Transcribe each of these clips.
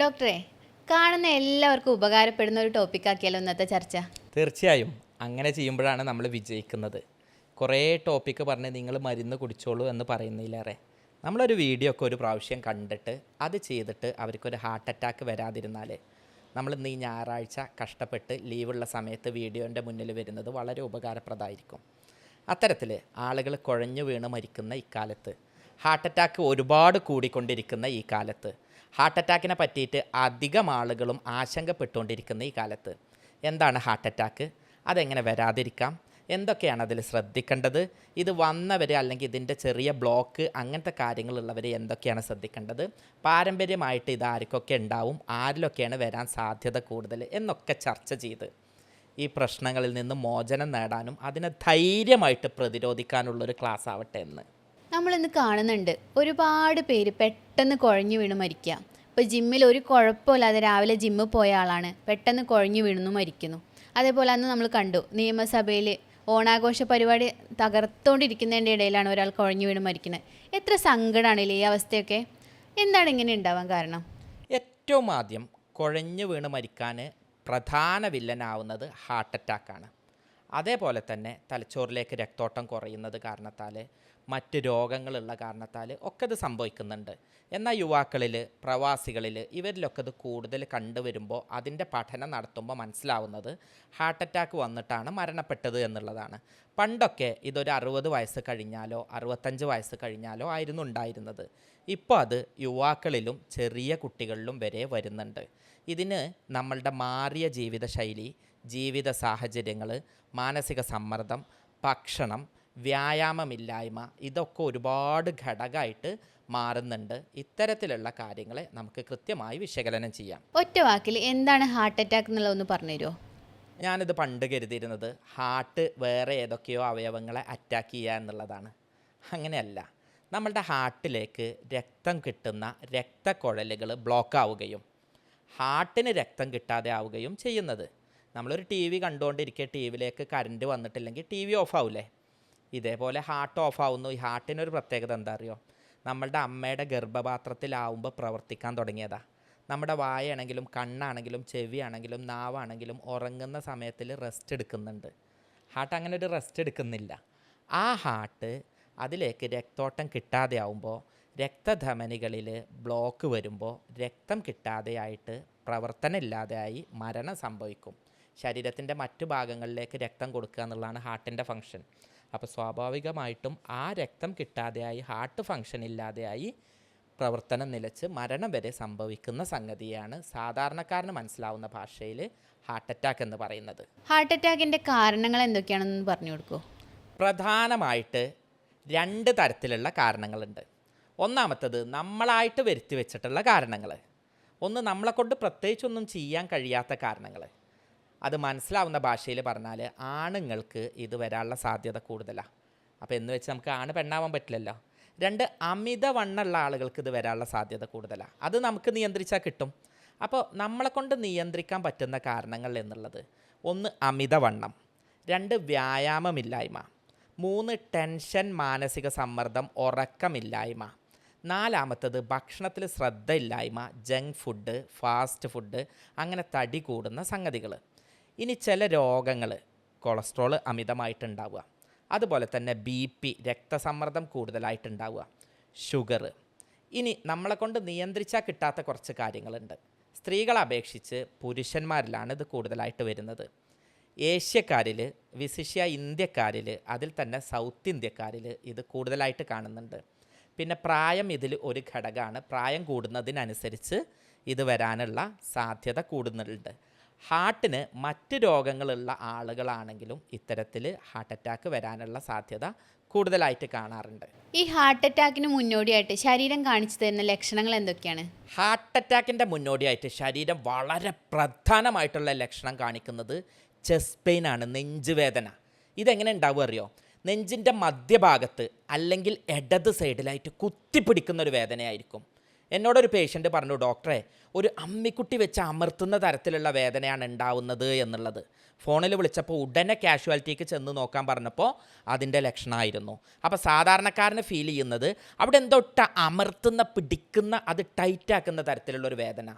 ഡോക്ടറെ കാണുന്ന എല്ലാവർക്കും ഉപകാരപ്പെടുന്ന ഒരു ടോപ്പിക്കാക്കിയാലോ ഇന്നത്തെ ചർച്ച. തീർച്ചയായും. അങ്ങനെ ചെയ്യുമ്പോഴാണ് നമ്മൾ വിജയിക്കുന്നത്. കുറേ ടോപ്പിക്ക് പറഞ്ഞ് നിങ്ങൾ മരുന്ന് കുടിച്ചോളൂ എന്ന് പറയുന്നതിലേറെ. നമ്മളൊരു വീഡിയോ ഒക്കെ ഒരു പ്രാവശ്യം കണ്ടിട്ട് അത് ചെയ്തിട്ട് അവർക്കൊരു ഹാർട്ട് അറ്റാക്ക് വരാതിരുന്നാൽ നമ്മൾ ഇന്ന് ഈ ഞായറാഴ്ച കഷ്ടപ്പെട്ട് ലീവുള്ള സമയത്ത് വീഡിയോന്റെ മുന്നിൽ വരുന്നത് വളരെ ഉപകാരപ്രദമായിരിക്കും. അത്തരത്തിൽ ആളുകൾ കുഴഞ്ഞു വീണ് മരിക്കുന്ന ഇക്കാലത്ത് ഹാർട്ട് അറ്റാക്ക് ഒരുപാട് കൂടിക്കൊണ്ടിരിക്കുന്ന ഈ കാലത്ത് ഹാർട്ട് അറ്റാക്കിനെ പറ്റിയിട്ട് അധികം ആളുകളും ആശങ്കപ്പെട്ടുകൊണ്ടിരിക്കുന്ന ഈ കാലത്ത്. എന്താണ് ഹാർട്ട് അറ്റാക്ക്? അതെങ്ങനെ വരാതിരിക്കാം? എന്തൊക്കെയാണ് അതിൽ ശ്രദ്ധിക്കേണ്ടത്? ഇത് വന്നവർ അല്ലെങ്കിൽ ഇതിന്റെ ചെറിയ ബ്ലോക്ക് അങ്ങനത്തെ കാര്യങ്ങളുള്ളവർ എന്തൊക്കെയാണ് ശ്രദ്ധിക്കേണ്ടത്? പാരമ്പര്യമായിട്ട് ഇത് ആർക്കൊക്കെ ഉണ്ടാവും? ആരിലൊക്കെയാണ് വരാൻ സാധ്യത കൂടുതൽ? എന്നൊക്കെ ചർച്ച ചെയ്ത് ഈ പ്രശ്നങ്ങളിൽ നിന്ന് മോചനം നേടാനും അതിനെ ധൈര്യമായിട്ട് പ്രതിരോധിക്കാനുള്ളൊരു ക്ലാസ് ആവട്ടെ എന്ന് നമ്മളിന്ന് കാണുന്നുണ്ട്. ഒരുപാട് പേര് പെട്ടെന്ന് കുഴഞ്ഞു വീണ് മരിക്കുക. ഇപ്പോൾ ജിമ്മിൽ ഒരു കുഴപ്പമില്ലാതെ രാവിലെ ജിമ്മിൽ പോയ ആളാണ്. പെട്ടെന്ന് കുഴഞ്ഞു വീണു മരിക്കുന്നു. അതേപോലെ അന്ന് നമ്മൾ കണ്ടു. നിയമസഭയിൽ ഓണാഘോഷ പരിപാടി തകർത്തോണ്ടിരിക്കുന്നതിന്റെ ഇടയിലാണ് ഒരാൾ കുഴഞ്ഞു വീണ് മരിക്കുന്നത്. എത്ര സങ്കടമാണല്ലേ ഈ അവസ്ഥയൊക്കെ? എന്താണ് ഇങ്ങനെ ഉണ്ടാവാൻ കാരണം? ഏറ്റവും ആദ്യം കുഴഞ്ഞു വീണ് മരിക്കാൻ പ്രധാന വില്ലനാവുന്നത് ഹാർട്ട് അറ്റാക്കാണ്. അതേപോലെ തന്നെ തലച്ചോറിലേക്ക് രക്തോട്ടം കുറയുന്നത് കാരണത്താൽ മറ്റ് രോഗങ്ങളുള്ള കാരണത്താൽ ഒക്കെ ഇത് സംഭവിക്കുന്നുണ്ട്. എന്നാൽ യുവാക്കളിൽ പ്രവാസികളിൽ ഇവരിലൊക്കെ ഇത് കൂടുതൽ കണ്ടുവരുമ്പോൾ അതിന്റെ പഠനം നടത്തുമ്പോൾ മനസ്സിലാവുന്നത് ഹാർട്ട് അറ്റാക്ക് വന്നിട്ടാണ് മരണപ്പെട്ടത് എന്നുള്ളതാണ്. പണ്ടൊക്കെ ഇതൊരു അറുപത് വയസ്സ് കഴിഞ്ഞാലോ അറുപത്തഞ്ച് വയസ്സ് കഴിഞ്ഞാലോ ആയിരുന്നു ഉണ്ടായിരുന്നത്. ഇപ്പോൾ അത് യുവാക്കളിലും ചെറിയ കുട്ടികളിലും വരെ വരുന്നുണ്ട്. ഇതിന് നമ്മളുടെ മാറിയ ജീവിതശൈലി ജീവിത സാഹചര്യങ്ങൾ മാനസിക സമ്മർദ്ദം ഭക്ഷണം വ്യായാമമില്ലായ്മ ഇതൊക്കെ ഒരുപാട് ഘടകമായിട്ട് മാറുന്നുണ്ട്. ഇത്തരത്തിലുള്ള കാര്യങ്ങളെ നമുക്ക് കൃത്യമായി വിശകലനം ചെയ്യാം. ഒറ്റ വാക്കിൽ എന്താണ് ഹാർട്ട് അറ്റാക്ക് എന്നുള്ളതൊന്ന് പറഞ്ഞുതരുമോ ഞാനിത് പണ്ട് കരുതിയിരുന്നത് ഹാർട്ട് വേറെ ഏതൊക്കെയോ അവയവങ്ങളെ അറ്റാക്ക് ചെയ്യുക എന്നുള്ളതാണ്. അങ്ങനെയല്ല. നമ്മളുടെ ഹാർട്ടിലേക്ക് രക്തം കിട്ടുന്ന രക്തക്കുഴലുകൾ ബ്ലോക്ക് ആവുകയും ഹാർട്ടിന് രക്തം കിട്ടാതെ ആവുകയും ചെയ്യുന്നത്. നമ്മളൊരു ടി വി കണ്ടുകൊണ്ടിരിക്കുക ടി വിയിലേക്ക് കറണ്ട് വന്നിട്ടില്ലെങ്കിൽ ടി വി ഓഫ് ആവില്ലേ ഇതേപോലെ ഹാർട്ട് ഓഫ് ആവുന്നു. ഈ ഹാർട്ടിനൊരു പ്രത്യേകത എന്താ അറിയോ? നമ്മളുടെ അമ്മയുടെ ഗർഭപാത്രത്തിലാവുമ്പോൾ പ്രവർത്തിക്കാൻ തുടങ്ങിയതാ. നമ്മുടെ വായാണെങ്കിലും കണ്ണാണെങ്കിലും ചെവിയാണെങ്കിലും നാവാണെങ്കിലും ഉറങ്ങുന്ന സമയത്തിൽ റെസ്റ്റ് എടുക്കുന്നുണ്ട്. ഹാർട്ട് അങ്ങനെ ഒരു റെസ്റ്റ് എടുക്കുന്നില്ല. ആ ഹാർട്ട് അതിലേക്ക് രക്തോട്ടം കിട്ടാതെ ആവുമ്പോൾ രക്തധമനികളിൽ ബ്ലോക്ക് വരുമ്പോൾ രക്തം കിട്ടാതെയായിട്ട് പ്രവർത്തനമില്ലാതെയായി മരണം സംഭവിക്കും. ശരീരത്തിന്റെ മറ്റു ഭാഗങ്ങളിലേക്ക് രക്തം കൊടുക്കുക എന്നുള്ളതാണ് ഹാർട്ടിന്റെ ഫങ്ഷൻ അപ്പോൾ സ്വാഭാവികമായിട്ടും ആ രക്തം കിട്ടാതെയായി ഹാർട്ട് ഫങ്ഷൻ ഇല്ലാതെയായി പ്രവർത്തനം നിലച്ച് മരണം വരെ സംഭവിക്കുന്ന സംഗതിയാണ് സാധാരണക്കാരന് മനസ്സിലാവുന്ന ഭാഷയിൽ ഹാർട്ട് അറ്റാക്ക് എന്ന് പറയുന്നത്. ഹാർട്ട് അറ്റാക്കിന്റെ കാരണങ്ങൾ എന്തൊക്കെയാണെന്ന് പറഞ്ഞു കൊടുക്കൂ. പ്രധാനമായിട്ട് രണ്ട് തരത്തിലുള്ള കാരണങ്ങളുണ്ട്. ഒന്നാമത്തത് നമ്മളായിട്ട് വരുത്തി വെച്ചിട്ടുള്ള കാരണങ്ങൾ ഒന്ന് നമ്മളെക്കൊണ്ട് പ്രത്യേകിച്ചൊന്നും ചെയ്യാൻ കഴിയാത്ത കാരണങ്ങൾ അത് മനസ്സിലാവുന്ന ഭാഷയിൽ പറഞ്ഞാൽ ആണുങ്ങൾക്ക് ഇത് വരാനുള്ള സാധ്യത കൂടുതലാണ് അപ്പോൾ എന്ന് വെച്ച് നമുക്ക് ആണ് പെണ്ണാവാൻ പറ്റില്ലല്ലോ. രണ്ട് അമിതവണ്ണുള്ള ആളുകൾക്ക് ഇത് വരാനുള്ള സാധ്യത കൂടുതലാണ് അത് നമുക്ക് നിയന്ത്രിച്ചാൽ കിട്ടും. അപ്പോൾ നമ്മളെ കൊണ്ട് നിയന്ത്രിക്കാൻ പറ്റുന്ന കാരണങ്ങൾ എന്നുള്ളത്. ഒന്ന് അമിതവണ്ണം രണ്ട് വ്യായാമമില്ലായ്മ. മൂന്ന് ടെൻഷൻ മാനസിക സമ്മർദ്ദം ഉറക്കമില്ലായ്മ. നാലാമത്തത് ഭക്ഷണത്തിൽ ശ്രദ്ധയില്ലായ്മ ജങ്ക് ഫുഡ് ഫാസ്റ്റ് ഫുഡ് അങ്ങനെ തടി കൂടുന്ന സംഗതികൾ ഇനി ചില രോഗങ്ങൾ കൊളസ്ട്രോൾ അമിതമായിട്ടുണ്ടാവുക. അതുപോലെ തന്നെ ബി പി രക്തസമ്മർദ്ദം കൂടുതലായിട്ടുണ്ടാവുക. ഷുഗർ ഇനി നമ്മളെ കൊണ്ട് നിയന്ത്രിച്ചാൽ കിട്ടാത്ത കുറച്ച് കാര്യങ്ങളുണ്ട്. സ്ത്രീകളെ അപേക്ഷിച്ച് പുരുഷന്മാരിലാണ് ഇത് കൂടുതലായിട്ട് വരുന്നത്. ഏഷ്യക്കാരിൽ വിശിഷ്യ ഇന്ത്യക്കാരിൽ അതിൽ തന്നെ സൗത്ത് ഇന്ത്യക്കാരിൽ ഇത് കൂടുതലായിട്ട് കാണുന്നുണ്ട്. പിന്നെ പ്രായം ഇതിൽ ഒരു ഘടകമാണ്. പ്രായം കൂടുന്നതിനനുസരിച്ച് ഇത് വരാനുള്ള സാധ്യത കൂടുന്നുണ്ട്. ഹാർട്ടിന് മറ്റ് രോഗങ്ങളുള്ള ആളുകളാണെങ്കിലും ഇത്തരത്തിൽ ഹാർട്ട് അറ്റാക്ക് വരാനുള്ള സാധ്യത കൂടുതലായിട്ട് കാണാറുണ്ട്. ഈ ഹാർട്ട് അറ്റാക്കിന് മുന്നോടിയായിട്ട് ശരീരം കാണിച്ചു തരുന്ന ലക്ഷണങ്ങൾ എന്തൊക്കെയാണ്? ഹാർട്ട് അറ്റാക്കിന്റെ മുന്നോടിയായിട്ട് ശരീരം വളരെ പ്രധാനമായിട്ടുള്ള ലക്ഷണം കാണിക്കുന്നത് ചെസ്റ്റ് പെയിൻ ആണ് നെഞ്ചുവേദന ഇതെങ്ങനെ ഉണ്ടാവും അറിയോ? നെഞ്ചിന്റെ മധ്യഭാഗത്ത് അല്ലെങ്കിൽ ഇടത് സൈഡിലായിട്ട് കുത്തിപ്പിടിക്കുന്ന ഒരു വേദനയായിരിക്കും. എന്നോടൊരു പേഷ്യന്റ് പറഞ്ഞു ഡോക്ടറെ ഒരു അമ്മിക്കുട്ടി വെച്ച് അമർത്തുന്ന തരത്തിലുള്ള വേദനയാണ് ഉണ്ടാവുന്നത് എന്നുള്ളത്. ഫോണിൽ വിളിച്ചപ്പോൾ ഉടനെ കാഷ്വാലിറ്റിക്ക് ചെന്ന് നോക്കാൻ പറഞ്ഞപ്പോൾ അതിന്റെ ലക്ഷണമായിരുന്നു. അപ്പോൾ സാധാരണക്കാരന് ഫീൽ ചെയ്യുന്നത് അവിടെ എന്തൊട്ട അമർത്തുന്ന പിടിക്കുന്ന അത് ടൈറ്റാക്കുന്ന തരത്തിലുള്ള ഒരു വേദന.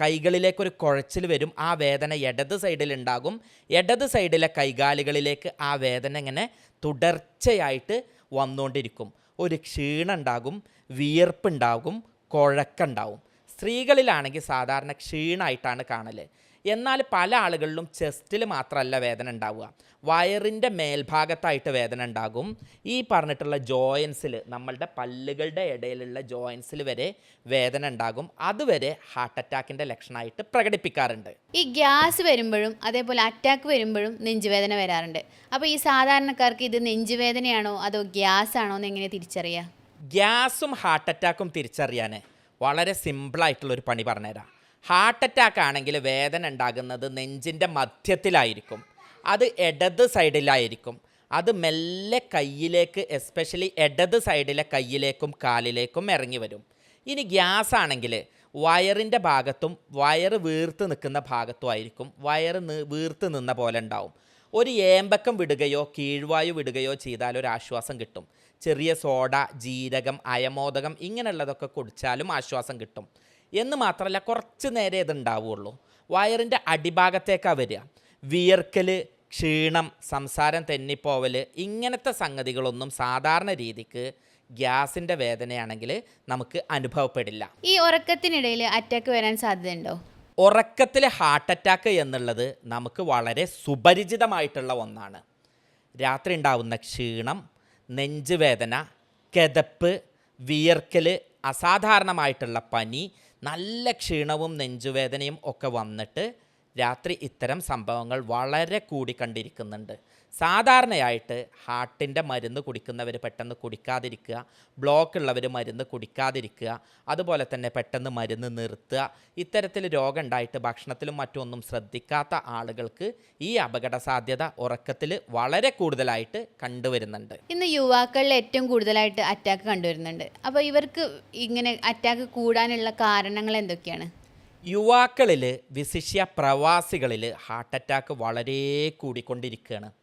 കൈകളിലേക്കൊരു കുഴച്ചിൽ വരും ആ വേദന ഇടത് സൈഡിലുണ്ടാകും ഇടത് സൈഡിലെ കൈകാലുകളിലേക്ക് ആ വേദന ഇങ്ങനെ തുടർച്ചയായിട്ട് വന്നുകൊണ്ടിരിക്കും. ഒരു ക്ഷീണം ഉണ്ടാകും വിയർപ്പുണ്ടാകും കുഴക്കുണ്ടാവും. സ്ത്രീകളിലാണെങ്കിൽ സാധാരണ ക്ഷീണമായിട്ടാണ് കാണൽ എന്നാൽ പല ആളുകളിലും ചെസ്റ്റിൽ മാത്രമല്ല വേദന ഉണ്ടാവുക. വയറിന്റെ മേൽഭാഗത്തായിട്ട് വേദന ഉണ്ടാകും. ഈ പറഞ്ഞിട്ടുള്ള ജോയിൻസിൽ നമ്മളുടെ പല്ലുകളുടെ ഇടയിലുള്ള ജോയിൻസിൽ വരെ വേദന ഉണ്ടാകും. അതുവരെ ഹാർട്ട് അറ്റാക്കിന്റെ ലക്ഷണമായിട്ട് പ്രകടിപ്പിക്കാറുണ്ട്. ഈ ഗ്യാസ് വരുമ്പോഴും അതേപോലെ അറ്റാക്ക് വരുമ്പോഴും നെഞ്ചുവേദന വരാറുണ്ട്. അപ്പോൾ ഈ സാധാരണക്കാർക്ക് ഇത് നെഞ്ചുവേദനയാണോ അതോ ഗ്യാസ് ആണോ എന്ന് എങ്ങനെ തിരിച്ചറിയുക ഗ്യാസും ഹാർട്ട് അറ്റാക്കും തിരിച്ചറിയാൻ വളരെ സിമ്പിളായിട്ടുള്ളൊരു പണി പറഞ്ഞുതരാം. ഹാർട്ട് അറ്റാക്ക് ആണെങ്കിൽ വേദന ഉണ്ടാകുന്നത് നെഞ്ചിന്റെ മധ്യത്തിലായിരിക്കും. അത് ഇടത് സൈഡിലായിരിക്കും. അത് മെല്ലെ കയ്യിലേക്ക് എസ്പെഷ്യലി ഇടത് സൈഡിലെ കയ്യിലേക്കും കാലിലേക്കും ഇറങ്ങി വരും. ഇനി ഗ്യാസ് ആണെങ്കിൽ വയറിന്റെ ഭാഗത്തും വയറ് വീർത്ത് നിൽക്കുന്ന ഭാഗത്തും ആയിരിക്കും. വയറ് വീർത്ത് നിന്ന പോലെ ഉണ്ടാവും. ഒരു ഏമ്പക്കം വിടുകയോ കീഴ്വായു വിടുകയോ ചെയ്താൽ ഒരു ആശ്വാസം കിട്ടും. ചെറിയ സോഡ ജീരകം അയമോദകം ഇങ്ങനെയുള്ളതൊക്കെ കുടിച്ചാലും ആശ്വാസം കിട്ടും. എന്ന് മാത്രമല്ല കുറച്ച് നേരെ ഇത് ഉണ്ടാവുള്ളൂ വയറിന്റെ അടിഭാഗത്തേക്കാണ് വരിക. വിയർക്കൽ ക്ഷീണം സംസാരം തെന്നിപ്പോവൽ ഇങ്ങനത്തെ സംഗതികളൊന്നും സാധാരണ രീതിക്ക് ഗ്യാസിന്റെ വേദനയാണെങ്കിൽ നമുക്ക് അനുഭവപ്പെടില്ല. ഈ ഉറക്കത്തിനിടയിൽ അറ്റാക്ക് വരാൻ സാധ്യതയുണ്ടോ? ഉറക്കത്തിൽ ഹാർട്ട് അറ്റാക്ക് എന്നുള്ളത് നമുക്ക് വളരെ സുപരിചിതമായിട്ടുള്ള ഒന്നാണ്. രാത്രി ഉണ്ടാവുന്ന ക്ഷീണം നെഞ്ചുവേദന കിതപ്പ് വിയർക്കൽ അസാധാരണമായിട്ടുള്ള പനി നല്ല ക്ഷീണവും നെഞ്ചുവേദനയും ഒക്കെ വന്നിട്ട് രാത്രി ഇത്തരം സംഭവങ്ങൾ വളരെ കൂടിക്കണ്ടിരിക്കുന്നുണ്ട് സാധാരണയായിട്ട് ഹാർട്ടിന്റെ മരുന്ന് കുടിക്കുന്നവർ പെട്ടെന്ന് കുടിക്കാതിരിക്കുക ബ്ലോക്ക് ഉള്ളവർ മരുന്ന് കുടിക്കാതിരിക്കുക അതുപോലെ തന്നെ പെട്ടെന്ന് മരുന്ന് നിർത്തുക. ഇത്തരത്തിൽ രോഗം ഉണ്ടായിട്ട് ഭക്ഷണത്തിലും മറ്റൊന്നും ശ്രദ്ധിക്കാത്ത ആളുകൾക്ക് ഈ അപകട സാധ്യത ഉറക്കത്തിൽ വളരെ കൂടുതലായിട്ട് കണ്ടുവരുന്നുണ്ട്. ഇന്ന് യുവാക്കളിൽ ഏറ്റവും കൂടുതലായിട്ട് അറ്റാക്ക് കണ്ടുവരുന്നുണ്ട്. അപ്പോൾ ഇവർക്ക് ഇങ്ങനെ അറ്റാക്ക് കൂടാനുള്ള കാരണങ്ങൾ എന്തൊക്കെയാണ്? യുവാക്കളിൽ വിശിഷ്യ പ്രവാസികളിൽ ഹാർട്ട് അറ്റാക്ക് വളരെ കൂടിക്കൊണ്ടിരിക്കുകയാണ്.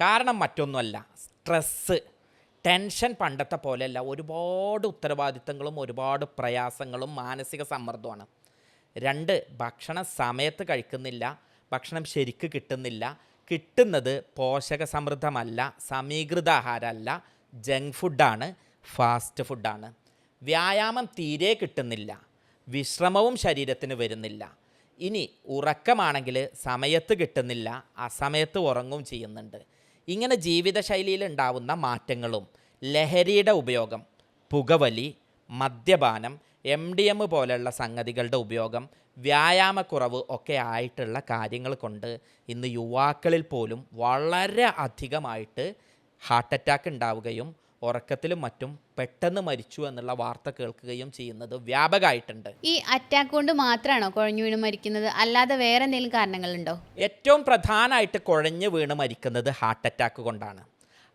കാരണം മറ്റൊന്നുമല്ല. സ്ട്രെസ്സ് ടെൻഷൻ പണ്ടത്തെ പോലെയല്ല. ഒരുപാട് ഉത്തരവാദിത്തങ്ങളും ഒരുപാട് പ്രയാസങ്ങളും മാനസിക സമ്മർദ്ദമാണ് രണ്ട് ഭക്ഷണം സമയത്ത് കഴിക്കുന്നില്ല. ഭക്ഷണം ശരിക്ക് കിട്ടുന്നില്ല. കിട്ടുന്നത് പോഷക സമൃദ്ധമല്ല സമീകൃത ആഹാരമല്ല ജങ്ക് ഫുഡാണ് ഫാസ്റ്റ് ഫുഡാണ്. വ്യായാമം തീരെ കിട്ടുന്നില്ല. വിശ്രമവും ശരീരത്തിന് വരുന്നില്ല. ഇനി ഉറക്കമാണെങ്കിൽ സമയത്ത് കിട്ടുന്നില്ല അസമയത്ത് ഉറങ്ങും ചെയ്യുന്നുണ്ട്. ഇങ്ങനെ ജീവിതശൈലിയിൽ ഉണ്ടാവുന്ന മാറ്റങ്ങളും ലഹരിയുടെ ഉപയോഗം പുകവലി മദ്യപാനം എം ഡി എം പോലെയുള്ള സംഗതികളുടെ ഉപയോഗം വ്യായാമക്കുറവ് ഒക്കെ ആയിട്ടുള്ള കാര്യങ്ങൾ കൊണ്ട് ഇന്ന് യുവാക്കളിൽ പോലും വളരെ അധികമായിട്ട് ഹാർട്ട് അറ്റാക്ക് ഉണ്ടാവുകയും ഉറക്കത്തിലും മറ്റും പെട്ടെന്ന് മരിച്ചു എന്നുള്ള വാർത്ത കേൾക്കുകയും ചെയ്യുന്നത് വ്യാപകമായിട്ടുണ്ട്. ഈ അറ്റാക്ക് കൊണ്ട് മാത്രമാണോ കുഴഞ്ഞു വീണ് മരിക്കുന്നത്? അല്ലാതെ വേറെ എന്തെങ്കിലും കാരണങ്ങളുണ്ടോ? ഏറ്റവും പ്രധാനമായിട്ട് കുഴഞ്ഞു വീണ് മരിക്കുന്നത് ഹാർട്ട് അറ്റാക്ക് കൊണ്ടാണ്.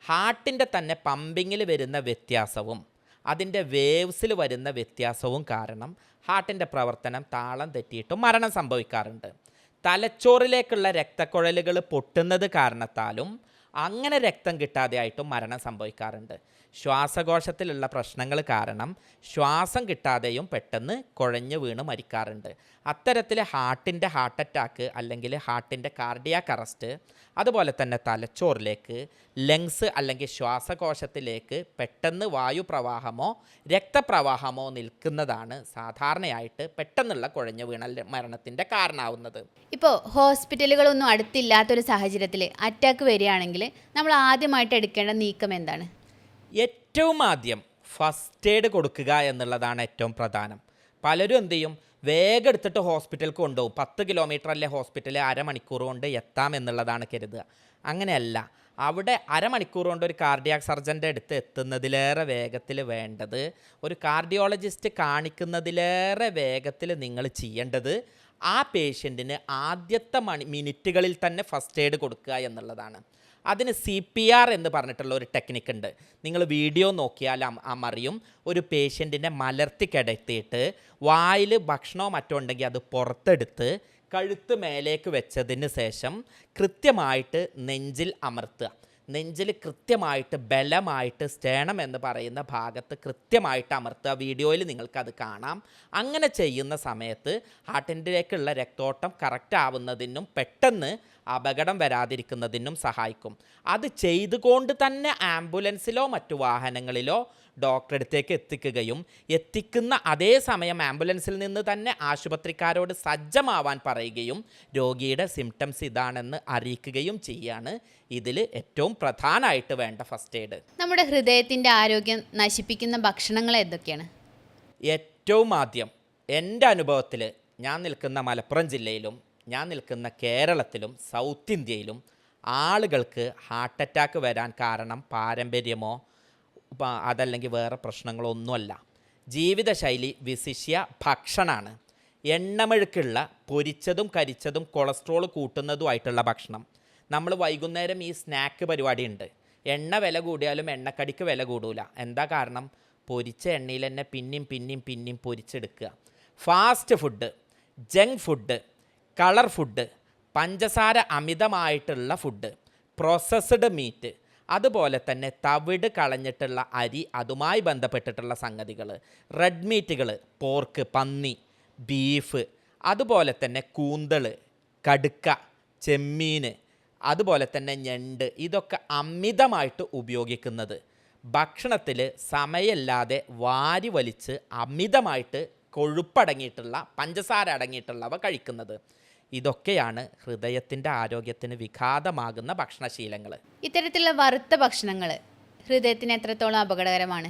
ഹാർട്ടിന്റെ തന്നെ പമ്പിങ്ങിൽ വരുന്ന വ്യത്യാസവും അതിന്റെ വേവ്സിൽ വരുന്ന വ്യത്യാസവും കാരണം ഹാർട്ടിന്റെ പ്രവർത്തനം താളം തെറ്റിയിട്ടും മരണം സംഭവിക്കാറുണ്ട്. തലച്ചോറിലേക്കുള്ള രക്തക്കുഴലുകൾ പൊട്ടുന്നത് കാരണത്താലും അങ്ങനെ രക്തം കിട്ടാതെയായിട്ടും മരണം സംഭവിക്കാറുണ്ട്. ശ്വാസകോശത്തിലുള്ള പ്രശ്നങ്ങൾ കാരണം ശ്വാസം കിട്ടാതെയും പെട്ടെന്ന് കുഴഞ്ഞു വീണ് മരിക്കാറുണ്ട്. അത്തരത്തിൽ ഹാർട്ടിന്റെ ഹാർട്ട് അറ്റാക്ക് അല്ലെങ്കിൽ ഹാർട്ടിന്റെ കാർഡിയാക് അറസ്റ്റ് അതുപോലെ തന്നെ തലച്ചോറിലേക്ക് ലങ്സ് അല്ലെങ്കിൽ ശ്വാസകോശത്തിലേക്ക് പെട്ടെന്ന് വായുപ്രവാഹമോ രക്തപ്രവാഹമോ നിൽക്കുന്നതാണ് സാധാരണയായിട്ട് പെട്ടെന്നുള്ള കുഴഞ്ഞു വീണൽ മരണത്തിന്റെ കാരണമാവുന്നത്. ഇപ്പോൾ ഹോസ്പിറ്റലുകളൊന്നും അടുത്തില്ലാത്തൊരു സാഹചര്യത്തിൽ അറ്റാക്ക് വരികയാണെങ്കിൽ നമ്മൾ ആദ്യമായിട്ട് എടുക്കേണ്ട നീക്കം എന്താണ്? ഏറ്റവും ആദ്യം ഫസ്റ്റ് എയ്ഡ് കൊടുക്കുക എന്നുള്ളതാണ് ഏറ്റവും പ്രധാനം. പലരും എന്ത് ചെയ്യും? വേഗം എടുത്തിട്ട് ഹോസ്പിറ്റലിൽ കൊണ്ടുപോകും. പത്ത് കിലോമീറ്റർ അല്ലേ ഹോസ്പിറ്റലിൽ അരമണിക്കൂർ കൊണ്ട് എത്താം എന്നുള്ളതാണ് കരുതുക. അങ്ങനെയല്ല. അവിടെ അരമണിക്കൂർ കൊണ്ട് ഒരു കാർഡിയാക് സർജന്റെ അടുത്ത് എത്തുന്നതിലേറെ വേഗത്തിൽ വേണ്ടത് ഒരു കാർഡിയോളജിസ്റ്റ് കാണിക്കുന്നതിലേറെ വേഗത്തിൽ നിങ്ങൾ ചെയ്യേണ്ടത് ആ പേഷ്യന്റിന് ആദ്യത്തെ മണി മിനിറ്റുകളിൽ തന്നെ ഫസ്റ്റ് എയ്ഡ് കൊടുക്കുക എന്നുള്ളതാണ്. അതിന് സി പി ആർ എന്ന് പറഞ്ഞിട്ടുള്ള ഒരു ടെക്നിക്ക് ഉണ്ട്. നിങ്ങൾ വീഡിയോ നോക്കിയാൽ ആ അം അറിയും ഒരു പേഷ്യന്റിനെ മലർത്തി കിടത്തിയിട്ട് വായിൽ ഭക്ഷണമോ മറ്റോ ഉണ്ടെങ്കിൽ അത് പുറത്തെടുത്ത് കഴുത്ത് മേലേക്ക് വെച്ചതിന് ശേഷം കൃത്യമായിട്ട് നെഞ്ചിൽ അമർത്തുക. നെഞ്ചിൽ കൃത്യമായിട്ട് ബലമായിട്ട് സ്റ്റേണം എന്ന് പറയുന്ന ഭാഗത്ത് കൃത്യമായിട്ട് അമർത്തുക. വീഡിയോയിൽ നിങ്ങൾക്കത് കാണാം. അങ്ങനെ ചെയ്യുന്ന സമയത്ത് ഹാർട്ടിന്റെലേക്കുള്ള രക്തോട്ടം കറക്റ്റ് ആവുന്നതിനും പെട്ടെന്ന് അപകടം വരാതിരിക്കുന്നതിനും സഹായിക്കും. അത് ചെയ്തുകൊണ്ട് തന്നെ ആംബുലൻസിലോ മറ്റു വാഹനങ്ങളിലോ ഡോക്ടറെ അടുത്തേക്ക് എത്തിക്കുകയും എത്തിക്കുന്ന അതേ സമയം ആംബുലൻസിൽ നിന്ന് തന്നെ ആശുപത്രിക്കാരോട് സജ്ജമാവാൻ പറയുകയും രോഗിയുടെ സിംറ്റംസ് ഇതാണെന്ന് അറിയിക്കുകയും ചെയ്യാണ്. ഇതിൽ ഏറ്റവും പ്രധാനമായിട്ട് വേണ്ട ഫസ്റ്റ് എയ്ഡ് നമ്മുടെ ഹൃദയത്തിന്റെ ആരോഗ്യം നശിപ്പിക്കുന്ന ഭക്ഷണങ്ങൾ എന്തൊക്കെയാണ് ഏറ്റവും ആദ്യം എന്റെ അനുഭവത്തിൽ ഞാൻ നിൽക്കുന്ന മലപ്പുറം ജില്ലയിലും ഞാൻ നിൽക്കുന്ന കേരളത്തിലും സൗത്ത് ഇന്ത്യയിലും ആളുകൾക്ക് ഹാർട്ട് അറ്റാക്ക് വരാൻ കാരണം പാരമ്പര്യമോ അതല്ലെങ്കിൽ വേറെ പ്രശ്നങ്ങളോ ഒന്നുമല്ല ജീവിതശൈലി വിശിഷ്യ ഭക്ഷണമാണ് എണ്ണമെഴുക്കുള്ള പൊരിച്ചതും കരിച്ചതും കൊളസ്ട്രോൾ കൂട്ടുന്നതുമായിട്ടുള്ള ഭക്ഷണം. നമ്മൾ വൈകുന്നേരം ഈ സ്നാക്ക് പരിപാടി ഉണ്ട് എണ്ണ വില കൂടിയാലും എണ്ണക്കടിക്ക് വില കൂടൂല. എന്താ കാരണം? പൊരിച്ച എണ്ണയിൽ തന്നെ പിന്നെയും പിന്നെയും പിന്നെയും പൊരിച്ചെടുക്കുക. Fast food junk food colour food പഞ്ചസാര അമിതമായിട്ടുള്ള ഫുഡ് പ്രോസസ്ഡ് മീറ്റ് അതുപോലെ തന്നെ തവിട് കളഞ്ഞിട്ടുള്ള അരി അതുമായി ബന്ധപ്പെട്ടിട്ടുള്ള സംഗതികൾ റെഡ് മീറ്റുകൾ പോർക്ക് പന്നി ബീഫ് അതുപോലെ തന്നെ കൂന്തൾ കടുക്ക ചെമ്മീൻ അതുപോലെ തന്നെ ഞണ്ട് ഇതൊക്കെ അമിതമായിട്ട് ഉപയോഗിക്കുന്നത്. ഭക്ഷണത്തിൽ സമയമില്ലാതെ വാരി വലിച്ച് അമിതമായിട്ട് കൊഴുപ്പടങ്ങിയിട്ടുള്ള പഞ്ചസാര അടങ്ങിയിട്ടുള്ളവ കഴിക്കുന്നത്. ഇതൊക്കെയാണ് ഹൃദയത്തിന്റെ ആരോഗ്യത്തിന് വിഘാതമാകുന്ന ഭക്ഷണശീലങ്ങൾ ഇത്തരത്തിലുള്ള വറുത്ത ഭക്ഷണങ്ങൾ ഹൃദയത്തിന് എത്രത്തോളം അപകടകരമാണ്?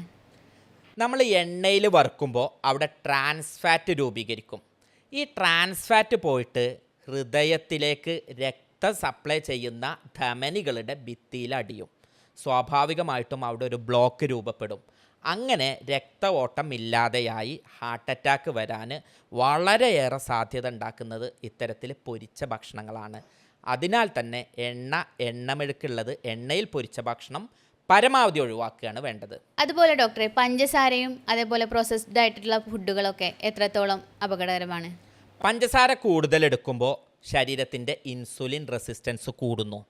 നമ്മൾ എണ്ണയിൽ വറുക്കുമ്പോൾ അവിടെ ട്രാൻസ് ഫാറ്റ് രൂപീകരിക്കും. ഈ ട്രാൻസ് ഫാറ്റ് പോയിട്ട് ഹൃദയത്തിലേക്ക് രക്തം സപ്ലൈ ചെയ്യുന്ന ധമനികളുടെ ഭിത്തിയിൽ അടിയും സ്വാഭാവികമായിട്ടും അവിടെ ഒരു ബ്ലോക്ക് രൂപപ്പെടും. അങ്ങനെ രക്തഓട്ടം ഇല്ലാതെയായി ഹാർട്ട് അറ്റാക്ക് വരാൻ വളരെയേറെ സാധ്യത ഉണ്ടാക്കുന്നത് ഇത്തരത്തിൽ പൊരിച്ച ഭക്ഷണങ്ങളാണ്. അതിനാൽ തന്നെ എണ്ണ എണ്ണമെഴുക്കുള്ളത് എണ്ണയിൽ പൊരിച്ച ഭക്ഷണം പരമാവധി ഒഴിവാക്കുകയാണ് വേണ്ടത്. അതുപോലെ ഡോക്ടറെ പഞ്ചസാരയും അതേപോലെ പ്രോസസ്ഡ് ആയിട്ടുള്ള ഫുഡുകളൊക്കെ എത്രത്തോളം അപകടകരമാണ്? പഞ്ചസാര കൂടുതൽ എടുക്കുമ്പോൾ ശരീരത്തിന്റെ ഇൻസുലിൻ റെസിസ്റ്റൻസ് കൂടുന്നു.